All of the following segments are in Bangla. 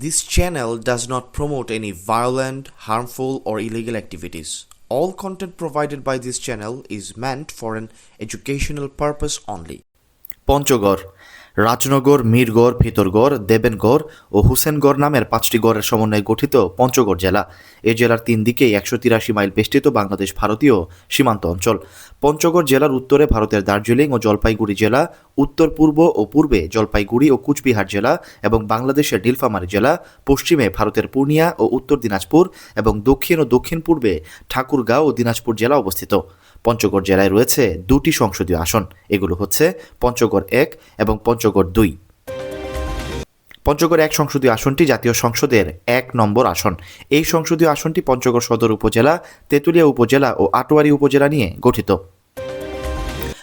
This channel does not promote any violent, harmful, or illegal activities. All content provided by this channel is meant for an educational purpose only. Panchagarh Rajnagar মীরগড় Bhitargarh দেবেনগড় ও হুসেনগড় নামের পাঁচটি গড়ের সমন্বয়ে গঠিত পঞ্চগড় জেলা এই জেলার তিন দিকেই একশো তিরাশি মাইল বেষ্টিত বাংলাদেশ ভারতীয় সীমান্ত অঞ্চল পঞ্চগড় জেলার উত্তরে ভারতের দার্জিলিং ও জলপাইগুড়ি জেলা, উত্তর পূর্ব ও পূর্বে জলপাইগুড়ি ও কুচবিহার জেলা এবং বাংলাদেশের ডিলফামারি জেলা, পশ্চিমে ভারতের পূর্ণিয়া ও উত্তর দিনাজপুর এবং দক্ষিণ ও দক্ষিণ পূর্বে ঠাকুরগাঁও ও দিনাজপুর জেলা অবস্থিত। পঞ্চগড় জেলায় রয়েছে দুটি সংসদীয় আসন। এগুলো হচ্ছে পঞ্চগড় এক এবং পঞ্চগড় দুই। পঞ্চগড় এক সংসদীয় আসনটি জাতীয় সংসদের এক নম্বর আসন। এই সংসদীয় আসনটি পঞ্চগড় সদর উপজেলা, তেঁতুলিয়া উপজেলা ও আটোয়ারি উপজেলা নিয়ে গঠিত।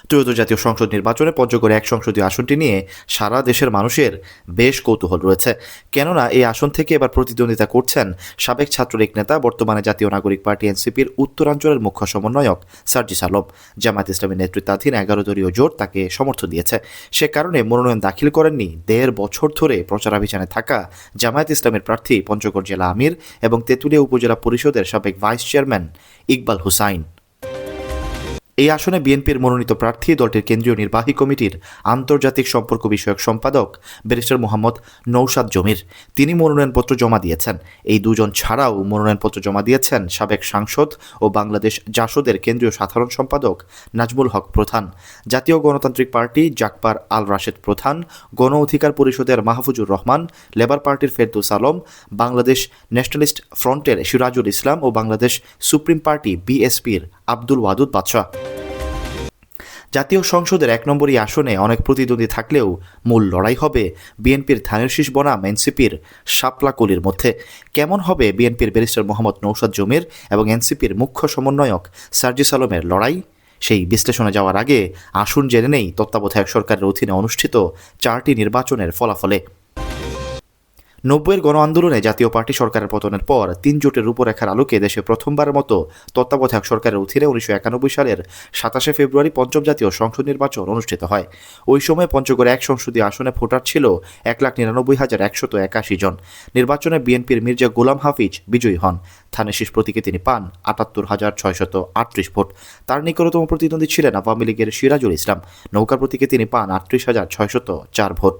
ত্রয়োদশ জাতীয় সংসদ নির্বাচনে পঞ্চগড়ে এক সংসদীয় আসনটি নিয়ে সারা দেশের মানুষের বেশ কৌতূহল রয়েছে। কেননা এই আসন থেকে এবার প্রতিদ্বন্দ্বিতা করছেন সাবেক ছাত্রলীগ নেতা, বর্তমানে জাতীয় নাগরিক পার্টি এনসিপির উত্তরাঞ্চলের মুখ্য সমন্বয়ক সার্জিস আলম। জামায়াত ইসলামের নেতৃত্বাধীন এগারো দলীয় জোট তাকে সমর্থন দিয়েছে। সে কারণে মনোনয়ন দাখিল করেননি। দেড় বছর ধরে প্রচারাভিযানে থাকা জামায়াত ইসলামের প্রার্থী পঞ্চগড় জেলা আমির এবং তেঁতুলিয়া উপজেলা পরিষদের সাবেক ভাইস চেয়ারম্যান ইকবাল হুসাইন। এই আসনে বিএনপির মনোনীত প্রার্থী দলটির কেন্দ্রীয় নির্বাহী কমিটির আন্তর্জাতিক সম্পর্ক বিষয়ক সম্পাদক ব্যারিস্টার মোহাম্মদ নৌসাদ জমির। তিনি মনোনয়নপত্র জমা দিয়েছেন। এই দুজন ছাড়াও মনোনয়নপত্র জমা দিয়েছেন সাবেক সাংসদ ও বাংলাদেশ জাসদের কেন্দ্রীয় সাধারণ সম্পাদক নাজমুল হক প্রধান, জাতীয় গণতান্ত্রিক পার্টি জাকপার আল রাশেদ প্রধান, গণ অধিকার পরিষদের মাহফুজুর রহমান, লেবার পার্টির ফেরদৌস আলম, বাংলাদেশ ন্যাশনালিস্ট ফ্রন্টের সিরাজুল ইসলাম ও বাংলাদেশ সুপ্রিম পার্টি বিএসপির আব্দুল ওয়াদুদ বাদশাহ। জাতীয় সংসদের এক নম্বরই আসনে অনেক প্রতিদ্বন্দ্বী থাকলেও মূল লড়াই হবে বিএনপির ধানের শীষ বনাম এনসিপির শাপলাকলির মধ্যে। কেমন হবে বিএনপির ব্যারিস্টার মোহাম্মদ নৌসাদ জমির এবং এনসিপির মুখ্য সমন্বয়ক সার্জিস আলমের লড়াই? সেই বিশ্লেষণে যাওয়ার আগে আসুন জেনে নেই তত্ত্বাবধায়ক সরকারের অধীনে অনুষ্ঠিত চারটি নির্বাচনের ফলাফলে। নব্বইয়ের গণ আন্দোলনে জাতীয় পার্টি সরকারের পতনের পর তিন জোটের রূপরেখার আলোকে দেশে প্রথমবারের মতো তত্ত্বাবধায়ক সরকারের অধীনে উনিশশো একানব্বই সালের সাতাশে ফেব্রুয়ারি পঞ্চম জাতীয় সংসদ নির্বাচন অনুষ্ঠিত হয়। ওই সময় পঞ্চগড়ে এক সংসদীয় আসনে ভোটার ছিল এক লাখ নিরানব্বই হাজার একশত একাশি জন। নির্বাচনে বিএনপির মির্জা গোলাম হাফিজ বিজয়ী হন। থানে শেষ প্রতীকে তিনি পান আটাত্তর হাজার ছয়শত আটত্রিশ ভোট। তার নিকটতম প্রতিদ্বন্দ্বী ছিলেন আওয়ামী লীগের সিরাজুল ইসলাম। নৌকা প্রতীকে তিনি পান আটত্রিশ হাজার ছয়শত চার ভোট।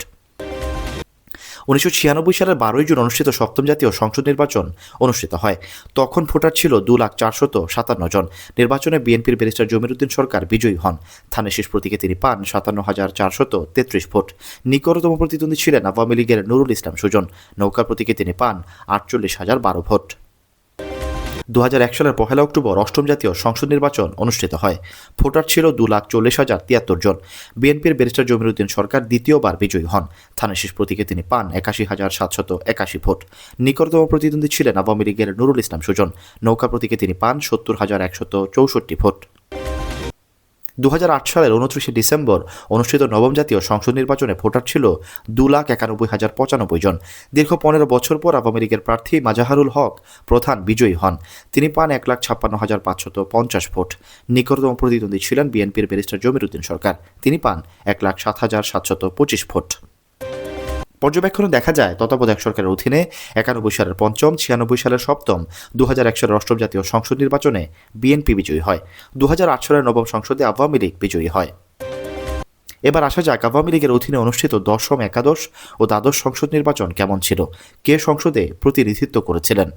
উনিশশো ছিয়ানব্বই সালের বারোই জুন অনুষ্ঠিত সপ্তম জাতীয় সংসদ নির্বাচন অনুষ্ঠিত হয়। তখন ভোটার ছিল দু লাখ চারশত সাতান্ন জন। নির্বাচনে বিএনপির ব্যারিস্টার জমিরুদ্দিন সরকার বিজয়ী হন। থানের শেষ প্রতীকে তিনি পান সাতান্ন হাজার চারশত তেত্রিশ ভোট। নিকটতম প্রতিদ্বন্দ্বী ছিলেন আওয়ামী লীগের নুরুল ইসলাম সুজন। নৌকা প্রতীকে তিনি পান আটচল্লিশ হাজার বারো ভোট। দু সালের পহেলা অক্টোবর অষ্টম জাতীয় সংসদ নির্বাচন অনুষ্ঠিত হয়। ভোটার ছিল দু লাখ চল্লিশ হাজার তিয়াত্তর জন। বিএনপির ব্যারিস্টার জমিরুদ্দিন সরকার দ্বিতীয়বার বিজয়ী হন। থানাশিস প্রতীকে তিনি পান একাশি হাজার সাতশত একাশি ভোট। নিকটতম প্রতিদ্বন্দ্বী ছিলেন আওয়ামী লীগের নুরুল ইসলাম সুজন। নৌকা প্রতীকে তিনি পান সত্তর হাজার একশত চৌষট্টি ভোট। দু সালের উনত্রিশে ডিসেম্বর অনুষ্ঠিত নবম জাতীয় সংসদ নির্বাচনে ভোটার ছিল দু লাখ একানব্বই হাজার পঁচানব্বই জন। দীর্ঘ পনেরো বছর পর আওয়ামী লীগের প্রার্থী মাজাহারুল হক প্রধান বিজয়ী হন। তিনি পান এক লাখ ছাপ্পান্ন হাজার পাঁচশত পঞ্চাশ ভোট। নিকটতম প্রতিদ্বন্দ্বী ছিলেন বিএনপির ব্যারিস্টার জমির উদ্দিন সরকার। তিনি পান এক লাখ সাত হাজার সাতশত পঁচিশ ভোট। পর্যবেক্ষণে দেখা যায়, তত্ত্বাবধায়ক সরকারের অধীনে একানব্বই সালের পঞ্চম, ছিয়ানব্বই সালের সপ্তম দু হাজার এক সালের অষ্টম জাতীয় সংসদ নির্বাচনে বিএনপি বিজয়ী হয়। দু হাজার আট সালের নবম সংসদে আওয়ামী লীগ বিজয়ী হয়। এবার আসা যাক, আওয়ামী লীগের অধীনে অনুষ্ঠিত দশম, একাদশ ও দ্বাদশ সংসদ নির্বাচন কেমন ছিল? কে সংসদে প্রতিনিধিত্ব করেছিলেন?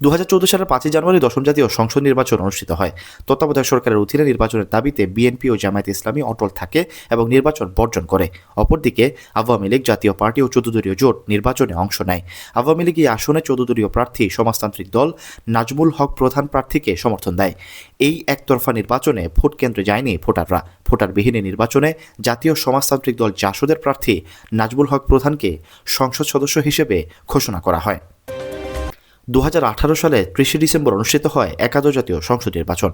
দু হাজার চৌদ্দ সালের পাঁচই জানুয়ারি দশম জাতীয় সংসদ নির্বাচন অনুষ্ঠিত হয়। তত্ত্বাবধায়ক সরকারের অধীনে নির্বাচনের দাবিতে বিএনপি ও জামায়াত ইসলামী অটল থাকে এবং নির্বাচন বর্জন করে। অপরদিকে আওয়ামী লীগ জাতীয় পার্টি ও চৌদ্দলীয় জোট নির্বাচনে অংশ নেয়। আওয়ামী লীগ এই আসনে চৌদ্দলীয় প্রার্থী, সমাজতান্ত্রিক দল, নাজমুল হক প্রধান প্রার্থীকে সমর্থন দেয়। এই একতরফা নির্বাচনে ভোট কেন্দ্রে যায়নি ভোটাররা। ভোটারবিহীন নির্বাচনে জাতীয় সমাজতান্ত্রিক দল জাসদের প্রার্থী, নাজমুল হক প্রধানকে সংসদ সদস্য হিসেবে ঘোষণা করা হয়। দু হাজার আঠারো সালে ত্রিশে ডিসেম্বর অনুষ্ঠিত হয় একাদশ জাতীয় সংসদ নির্বাচন।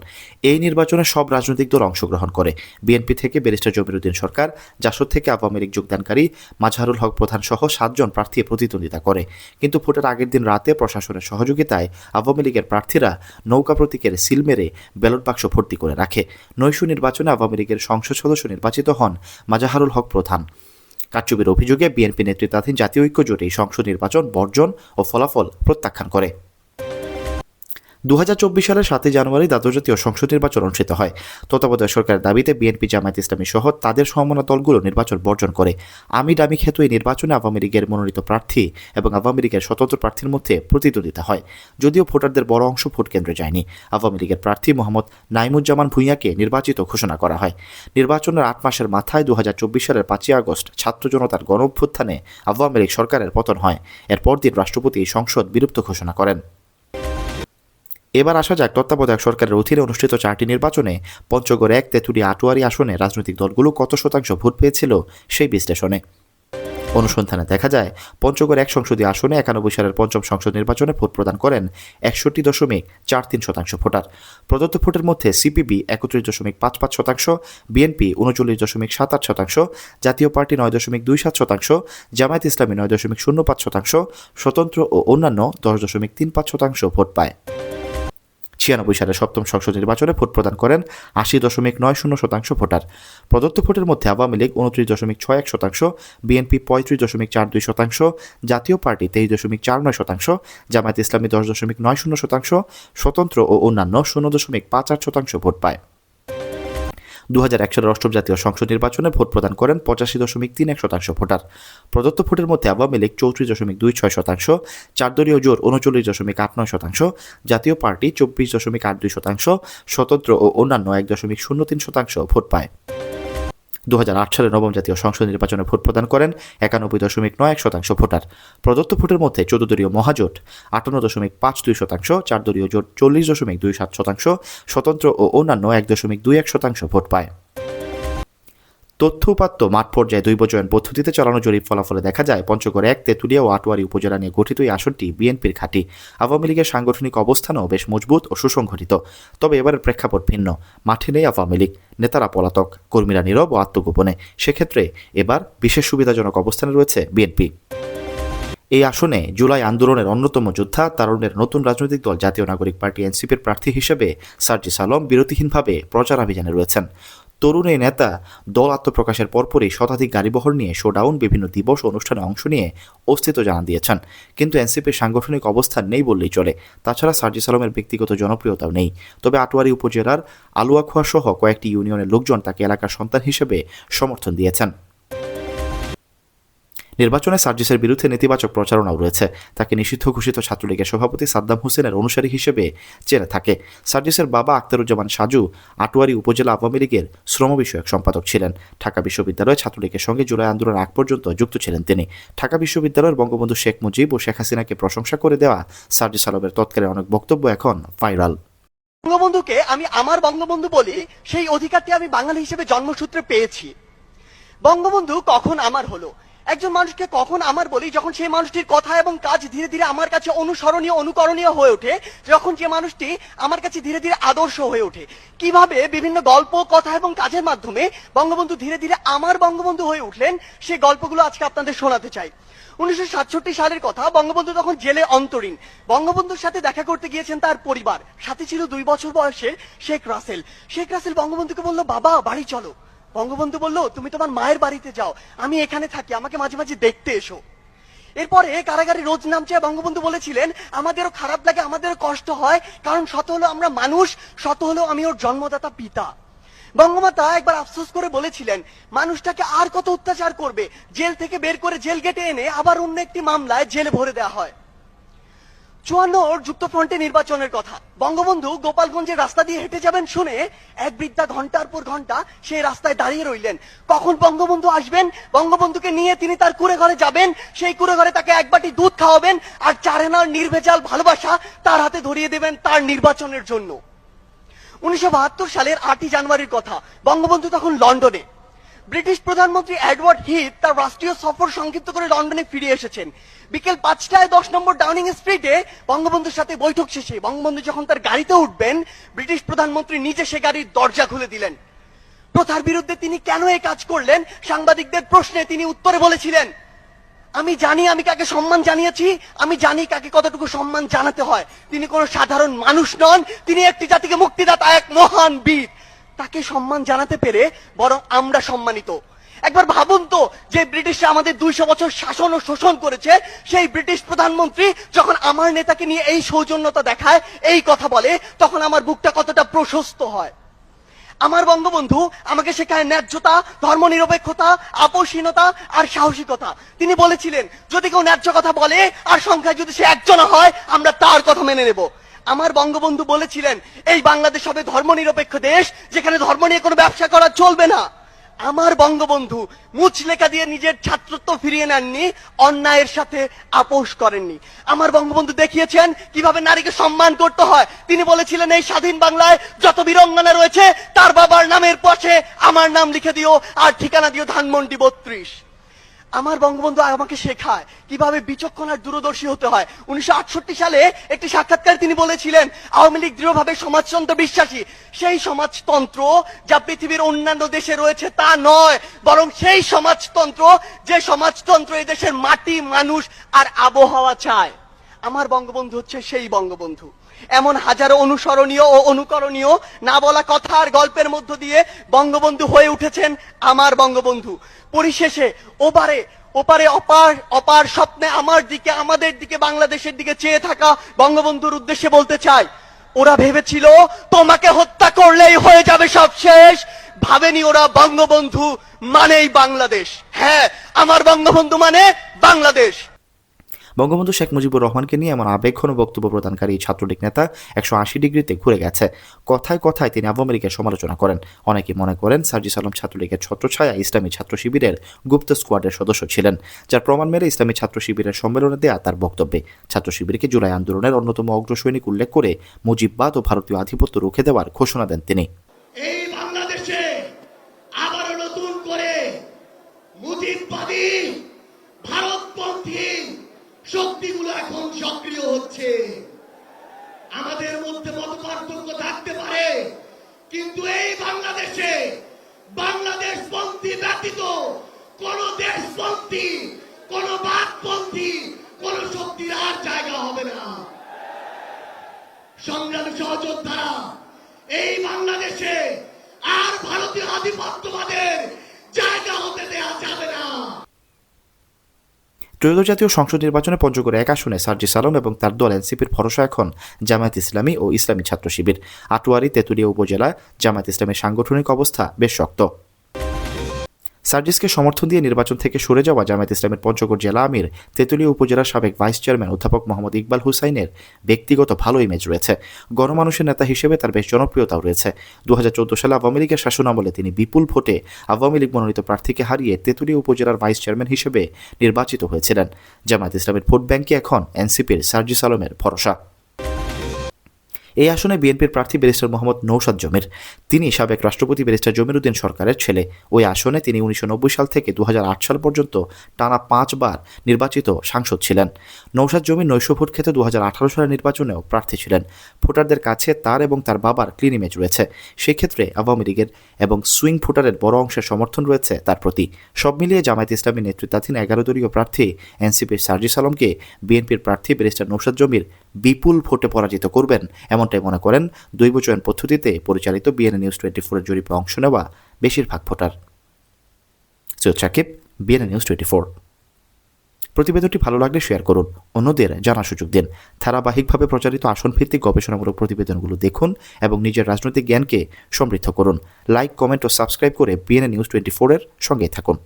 এই নির্বাচনে সব রাজনৈতিক দল অংশগ্রহণ করে। বিএনপি থেকে ব্যারিস্টার জমিরুদ্দিন সরকার, জাসদ থেকে আওয়ামী লীগ যোগদানকারী মাঝহারুল হক প্রধান সহ সাতজন প্রার্থী প্রতিদ্বন্দ্বিতা করে। কিন্তু ভোটের আগের দিন রাতে প্রশাসনের সহযোগিতায় আওয়ামী লীগের প্রার্থীরা নৌকা প্রতীকের সিল মেরে ব্যালট বাক্স ভর্তি করে রাখে। নৈশ নির্বাচনে আওয়ামী লীগের সংসদ সদস্য নির্বাচিত হন মাজাহারুল হক প্রধান। কারচুপির অভিযোগে বিএনপি নেতৃত্বাধীন জাতীয় ঐক্য জোট এই সংসদ নির্বাচন, বর্জন ও ফলাফল প্রত্যাখ্যান করে। দু হাজার চব্বিশ সালের সাতই জানুয়ারি দ্বাদশ জাতীয় সংসদ নির্বাচন অনুষ্ঠিত হয়। তত্ত্বাবধায়ক সরকারের দাবিতে বিএনপি, জামায়াত ইসলামী সহ তাদের সমমনা দলগুলো নির্বাচন বর্জন করে। আমি ডামি খেতু এই নির্বাচনে আওয়ামী লীগের মনোনীত প্রার্থী এবং আওয়ামী লীগের স্বতন্ত্র প্রার্থীর মধ্যে প্রতিদ্বন্দ্বিতা হয়। যদিও ভোটারদের বড় অংশ ভোট কেন্দ্রে যায়নি। আওয়ামী লীগের প্রার্থী মোহাম্মদ নাইমুজ্জামান ভূঁইয়াকে নির্বাচিত ঘোষণা করা হয়। নির্বাচনের আট মাসের মাথায় দু হাজার চব্বিশ সালের পাঁচই আগস্ট ছাত্র জনতার গণ অভ্যুত্থানে আওয়ামী লীগ সরকারের পতন হয়। এরপর পরদিন রাষ্ট্রপতি সংসদ বিলুপ্ত ঘোষণা করেন। এবার আসা যাক তত্ত্বাবধায়ক সরকারের অধীনে অনুষ্ঠিত চারটি নির্বাচনে পঞ্চগড় এক তেঁতুলি আটোয়ারি আসনে রাজনৈতিক দলগুলো কত শতাংশ ভোট পেয়েছিল সেই বিশ্লেষণে। অনুসন্ধানে দেখা যায়, পঞ্চগড় এক সংসদীয় আসনে একানব্বই সালের পঞ্চম সংসদ নির্বাচনে ভোট প্রদান করেন একষট্টি দশমিক চার তিন শতাংশ ভোটার। প্রদত্ত ভোটের মধ্যে সিপিবি একত্রিশ দশমিক পাঁচ পাঁচ শতাংশ, বিএনপি উনচল্লিশ দশমিক সাত আট শতাংশ, জাতীয় পার্টি নয় দশমিক দুই সাত শতাংশ, জামায়াত ইসলামী নয় দশমিক শূন্য পাঁচ শতাংশ, স্বতন্ত্র ও অন্যান্য দশ দশমিক তিন পাঁচ শতাংশ ভোট পায়। ছিয়ানব্বই সালে সপ্তম সংসদ নির্বাচনে ভোট প্রদান করেন আশি দশমিক নয় শূন্য শতাংশ ভোটার। প্রদত্ত ভোটের মধ্যে আওয়ামী লীগ উনত্রিশ দশমিক ছয় এক শতাংশ, বিএনপি পঁয়ত্রিশ দশমিক চার দুই শতাংশ, জাতীয় পার্টি তেইশ দশমিক চার নয় শতাংশ, জামায়াত ইসলামী দশ দশমিক নয় শূন্য শতাংশ, স্বতন্ত্র ও অন্যান্য শূন্য দশমিক পাঁচ আট শতাংশ ভোট পায়। দু হাজার সালের অষ্টম জাতীয় সংসদ নির্বাচনে ভোট প্রদান করেন পঁচাশি দশমিক তিন এক শতাংশ ভোটার। প্রদত্ত ভোটের মধ্যে আওয়ামী লীগ চৌত্রিশ দশমিক দুই ছয় শতাংশ চার দলীয় জোর উনচল্লিশ দশমিক আট নয় শতাংশ, জাতীয় পার্টি চব্বিশ দশমিক আট দুই শতাংশ, স্বতন্ত্র ও অন্যান্য এক দশমিক শূন্য তিন শতাংশ ভোট পায়। দু সালে নবম জাতীয় সংসদ নির্বাচনে ভোট প্রদান করেন একানব্বই দশমিক নয় এক শতাংশ ভোটার। প্রদত্ত ভোটের মধ্যে চৌদ্দ দলীয় মহাজোট, আটান্ন দশমিক পাঁচ দুই শতাংশ, চার দলীয় জোট চল্লিশ দশমিক দুই সাত শতাংশ, স্বতন্ত্র ও অন্যান্য এক দশমিক দুই এক শতাংশ ভোট পায়। তথ্য উপাত্ত মাঠ পর্যায়ে দুই বছরের পদ্ধতিতে চালানো জরিপ ফলাফলে দেখা যায়, পঞ্চগড় এক, তেঁতুলিয়া ও আটোয়ারি উপজেলা নিয়ে গঠিত এই আসনটি বিএনপির ঘাঁটি আওয়ামী লীগের সাংগঠনিক অবস্থানও বেশ মজবুত ও সুসংগঠিত তবে এবারের প্রেক্ষাপট ভিন্ন। মাঠে নেই আওয়ামী লীগ। নেতারা পলাতক। কর্মীরা নীরব ও আত্মগোপনে। সেক্ষেত্রে এবার বিশেষ সুবিধাজনক অবস্থানে রয়েছে বিএনপি। এই আসনে জুলাই আন্দোলনের অন্যতম যোদ্ধা তারুণের নতুন রাজনৈতিক দল জাতীয় নাগরিক পার্টি এনসিপির প্রার্থী হিসেবে সার্জিস আলম বিরতিহীনভাবে প্রচারাভিযানে রয়েছেন। তরুণ এই নেতা দল আত্মপ্রকাশের পরপরই শতাধিক গাড়িবহর নিয়ে শোডাউন, বিভিন্ন দিবস অনুষ্ঠানে অংশ নিয়ে অস্তিত্ব জানান দিয়েছেন। কিন্তু এনসিপির সাংগঠনিক অবস্থান নেই বললেই চলে। তাছাড়া সার্জি সালামের ব্যক্তিগত জনপ্রিয়তাও নেই। তবে আটোয়ারি উপজেলার আলুয়াখোয়া সহ কয়েকটি ইউনিয়নের লোকজন তাকে এলাকার সন্তান হিসেবে সমর্থন দিয়েছেন। নির্বাচনে সার্জিসের বিরুদ্ধে নেতিবাচক প্রচারণাও রয়েছে। তাকে নিষিদ্ধ ঘোষিত ছাত্রলীগের সভাপতি সাদ্দাম হোসেনের অনুসারী হিসেবে চেনে থাকে। সার্জিসের বাবা আক্তারুজ্জামান সাজু আটোয়ারি উপজেলা আওয়ামী লীগের শ্রম বিষয়ক সম্পাদক ছিলেন। ঢাকা বিশ্ববিদ্যালয়ে ছাত্রলীগের সঙ্গে জুলাই আন্দোলন আগ পর্যন্ত যুক্ত ছিলেন তিনি। ঢাকা বিশ্ববিদ্যালয়ের বঙ্গবন্ধু শেখ মুজিব ও শেখ হাসিনাকে প্রশংসা করে দেওয়া সার্জিস আলমের তৎকালীন অনেক বক্তব্য এখন ভাইরাল। বঙ্গবন্ধুকে আমি আমার বঙ্গবন্ধু বলি, সেই অধিকারটি আমি বাঙালি হিসেবে জন্মসূত্রে পেয়েছি। বঙ্গবন্ধু কখন আমার হলো? একজন মানুষকে কখন আমার বলি, যখন সেই মানুষটির কথা এবং কাজ ধীরে ধীরে আমার কাছে অনুসরণীয়, অনুকরণীয় হয়ে ওঠে, যখন যে মানুষটি আমার কাছে ধীরে ধীরে আদর্শ হয়ে ওঠে। কীভাবে বিভিন্ন গল্প, কথা এবং কাজের মাধ্যমে বঙ্গবন্ধু ধীরে ধীরে আমার বঙ্গবন্ধু হয়ে উঠলেন সেই গল্পগুলো আজকে আপনাদের শোনাতে চাই। উনিশশো সাতষট্টি সালের কথা, বঙ্গবন্ধু তখন জেলে অন্তরীণ। বঙ্গবন্ধুর সাথে দেখা করতে গিয়েছেন তার পরিবার। সাথে ছিল দুই বছর বয়সের শেখ রাসেল। শেখ রাসেল বঙ্গবন্ধুকে বলল, বাবা, বাড়ি চলো। বঙ্গবন্ধু বলল, তুমি তোমার মায়ের বাড়িতে যাও। আমি এখানে থাকি। আমাকে মাঝে মাঝে দেখতে এসো। এরপরে কারাগারে রোজ নামছে। বঙ্গবন্ধু বলেছিলেন, আমাদেরও খারাপ লাগে, আমাদেরও কষ্ট হয়, কারণ শত হলো আমরা মানুষ, শত হলো আমি ওর জন্মদাতা পিতা। বঙ্গমাতা একবার আফসোস করে বলেছিলেন, মানুষটাকে আর কত অত্যাচার করবে? জেল থেকে বের করে জেল গেটে এনে আবার অন্য একটি মামলায় জেলে ভরে দেওয়া হয়। চুয়ান্নর যুক্তফ্রন্টে নির্বাচনের কথা। বঙ্গবন্ধু গোপালগঞ্জের রাস্তা দিয়ে হেঁটে যাবেন শুনে এক বৃদ্ধা ঘণ্টার পর ঘণ্টা সেই রাস্তায় দাঁড়িয়ে রইলেন। কখন বঙ্গবন্ধু আসবেন? বঙ্গবন্ধুকে নিয়ে তিনি তার কুড়ে ঘরে যাবেন। সেই কুড়ে ঘরে তাকে এক বাটি দুধ খাওয়াবেন আর চারেনার নির্ভেজাল ভালোবাসা তার হাতে ধরিয়ে দেবেন তার নির্বাচনের জন্য। উনিশশো বাহাত্তর সালের আটই জানুয়ারির কথা। বঙ্গবন্ধু তখন লন্ডনে। ব্রিটিশ প্রধানমন্ত্রী এডওয়ার্ড হিথ তার রাষ্ট্রীয় সফর সংক্ষিপ্ত করে লন্ডনে ফিরে এসেছেন। বিকেল পাঁচটায় দশ নম্বর ডাউনিং স্ট্রিটে বঙ্গবন্ধুর সাথে বৈঠক শেষে বঙ্গবন্ধু যখন তার গাড়িতে উঠবেন, ব্রিটিশ প্রধানমন্ত্রী নিজে সে গাড়ির দরজা খুলে দিলেন। প্রথার বিরুদ্ধে তিনি কেন এই কাজ করলেন? সাংবাদিকদের প্রশ্নে তিনি উত্তরে বলেছিলেন, আমি জানি, আমি কাকে সম্মান জানিয়েছি, আমি জানি কাকে কতটুকু সম্মান জানাতে হয়। তিনি কোনো সাধারণ মানুষ নন, তিনি একটি জাতিকে মুক্তিদাতা, এক মহান বীর। তাকে সম্মান জানাতে পেরে বরং আমরা সম্মানিত। একবার ভাবুন তো, যে ব্রিটিশরা আমাদের দুইশো বছর শাসন ও শোষণ করেছে, সেই ব্রিটিশ প্রধানমন্ত্রী যখন আমার নেতাকে নিয়ে এই সৌজন্যতা দেখায়, এই কথা বলে, তখন আমার বুকটা কতটা প্রশস্ত হয়। আমার বঙ্গবন্ধু আমাকে শেখায় ন্যায্যতা, ধর্মনিরপেক্ষতা, আপোষহীনতা আর সাহসিকতা। তিনি বলেছিলেন, যদি কেউ ন্যায্য কথা বলে আর সংখ্যায় যদি সে একজন হয়, আমরা তার কথা মেনে নেব। আমার বঙ্গবন্ধু বলেছিলেন, এই বাংলাদেশ হবে ধর্মনিরপেক্ষ দেশ, যেখানে ধর্ম নিয়ে কোনো ব্যবসা করা চলবে না। আমার বঙ্গবন্ধু মুচলেখা দিয়ে নিজের ছাত্রত্ব ফিরিয়ে নেননি, অন্যায়ের সাথে আপোষ করেননি। আমার বঙ্গবন্ধু দেখিয়েছেন কীভাবে নারীকে সম্মান করতে হয়। তিনি বলেছিলেন, এই স্বাধীন বাংলায় যত বীরঙ্গনা রয়েছে, তার বাবার নামের পথে আমার নাম লিখে দিও, আর ঠিকানা দিও ধানমন্ডি বত্রিশ। আমার বঙ্গবন্ধু আমাকে শেখায় কীভাবে বিচক্ষণ আর দূরদর্শী হতে হয়। উনিশশো আটষট্টি সালে একটি সাক্ষাৎকারে তিনি বলেছিলেন, আওয়ামী লীগ দৃঢ়ভাবে সমাজতন্ত্র বিশ্বাসী। সেই সমাজতন্ত্র যা পৃথিবীর অন্যান্য দেশে রয়েছে তা নয়, বরং সেই সমাজতন্ত্র যে সমাজতন্ত্র এদেশের দেশের মাটি, মানুষ আর আবহাওয়া চায়। আমার বঙ্গবন্ধু হচ্ছে সেই বঙ্গবন্ধু। এমন হাজারো অনুসরণীয় ও অনুকরণীয় না বলা কথা আর গল্পের মধ্য দিয়ে বঙ্গবন্ধু হয়ে উঠেছেন আমার বঙ্গবন্ধু। পরিশেষে ওপারে ওপারে অপার অপার স্বপ্নে আমার দিকে, আমাদের দিকে, বাংলাদেশের দিকে চেয়ে থাকা বঙ্গবন্ধুর উদ্দেশ্যে বলতে চাই, ওরা ভেবেছিল তোমাকে হত্যা করলেই হয়ে যাবে সব শেষ। ভাবেনি ওরা বঙ্গবন্ধু মানেই বাংলাদেশ। হ্যাঁ আমার বঙ্গবন্ধু মানে বাংলাদেশ। বঙ্গবন্ধু শেখ মুজিবুর রহমানকে নিয়ে এমন আবেগঘন বক্তব্য প্রদানকারী ছাত্রলীগ নেতা একশো আশি ডিগ্রিতে ঘুরে গেছে। কথায় কথায় তিনি আওয়ামী লীগের সমালোচনা করেন। অনেকে মনে করেন সার্জিস আলম ছাত্রলীগের ছত্রছায়া ইসলামী ছাত্র শিবিরের গুপ্ত স্কোয়াডের সদস্য ছিলেন, যার প্রমাণ মেলে ইসলামী ছাত্র শিবিরের সম্মেলনে দেয়া তার বক্তব্যে। ছাত্র শিবিরকে জুলাই আন্দোলনের অন্যতম অগ্রসৈনিক উল্লেখ করে মুজিববাদ ও ভারতীয় আধিপত্য রুখে দেওয়ার ঘোষণা দেন তিনি। বাংলাদেশে আবারও নতুন করে মুজিববাদী শক্তিগুলো এখন সক্রিয় হচ্ছে। আমাদের মধ্যে মত পার্থক্য থাকতে পারে, কিন্তু এই বাংলাদেশে বাংলাদেশ পন্থী ব্যতীত কোন দেশপন্থী, কোন বাদপন্থী কোন শক্তির আর জায়গা হবে না। সংগ্রাম সহযোদ্ধারা এই বাংলাদেশে আর ভারতীয় আধিপত্যবাদের জায়গা হতে দেয়া যাবে না। ত্রয়োদশ জাতীয় সংসদ নির্বাচনে পঞ্চগড়ে এক আসনে সার্জি আলম এবং তার দল এনসিপির ভরসা এখন জামায়াত ইসলামী ও ইসলামী ছাত্র শিবির আটোয়ারি তেঁতুলিয়া উপজেলা জামায়াত ইসলামের সাংগঠনিক অবস্থা বেশ শক্ত। সার্জিসকে সমর্থন দিয়ে নির্বাচন থেকে সরে যাওয়া জামায়াত ইসলামের পঞ্চগড় জেলা আমির, তেঁতুলিয়া উপজেলার সাবেক ভাইস চেয়ারম্যান অধ্যাপক মোহাম্মদ ইকবাল হুসাইনের ব্যক্তিগত ভালো ইমেজ রয়েছে। গণমানুষের নেতা হিসেবে তার বেশ জনপ্রিয়তাও রয়েছে। দু হাজার চৌদ্দ সালে আওয়ামী লীগের শাসনামলে তিনি বিপুল ভোটে আওয়ামী লীগ মনোনীত প্রার্থীকে হারিয়ে তেঁতুলিয়া উপজেলার ভাইস চেয়ারম্যান হিসেবে নির্বাচিত হয়েছিলেন। জামায়াত ইসলামের ভোট ব্যাংকে এখন এনসিপির সার্জিস আলমের ভরসা। এই আসনে বিএনপির প্রার্থী ব্যারিস্টার মোহাম্মদ নৌসাদ জমির। তিনি সাবেক রাষ্ট্রপতি ব্যারিস্টার জমির উদ্দিন সরকারের ছেলে। ওই আসনে তিনি উনিশশো নব্বই সাল থেকে দু হাজার আট সাল পর্যন্ত টানা পাঁচবার নির্বাচিত সাংসদ ছিলেন। নৌসাদ জমির নৈশ ভোট ক্ষেত্রে দু হাজার আঠারো সালের নির্বাচনেও প্রার্থী ছিলেন। ভোটারদের কাছে তার এবং তার বাবার ক্লিন ইমেজ রয়েছে। সেক্ষেত্রে আওয়ামী লীগের এবং সুইং ভোটারের বড় অংশের সমর্থন রয়েছে তার প্রতি। সব মিলিয়ে জামায়াত ইসলামী নেতৃত্বাধীন এগারো দলীয় প্রার্থী এনসিপির সার্জিস আলমকে বিএনপির প্রার্থী ব্যারিস্টার নৌসাদ জমির বিপুল ভোটে পরাজিত করবেন, এমনটাই মনে করেন দৈব চয়ন পদ্ধতিতে পরিচালিত বিএনএ নিউজ টোয়েন্টি ফোরের জরিপে অংশ নেওয়া বেশিরভাগ voter. Syed Sakib BNA news twenty four প্রতিবেদনটি ভালো লাগলে শেয়ার করুন, অন্যদের জানার সুযোগ দিন। ধারাবাহিকভাবে প্রচারিত আসন ভিত্তিক গবেষণামূলক প্রতিবেদনগুলো দেখুন এবং নিজের রাজনৈতিক জ্ঞানকে সমৃদ্ধ করুন। লাইক কমেন্ট ও সাবস্ক্রাইব করে বিএনএ নিউজ টোয়েন্টি ফোরের সঙ্গেই থাকুন।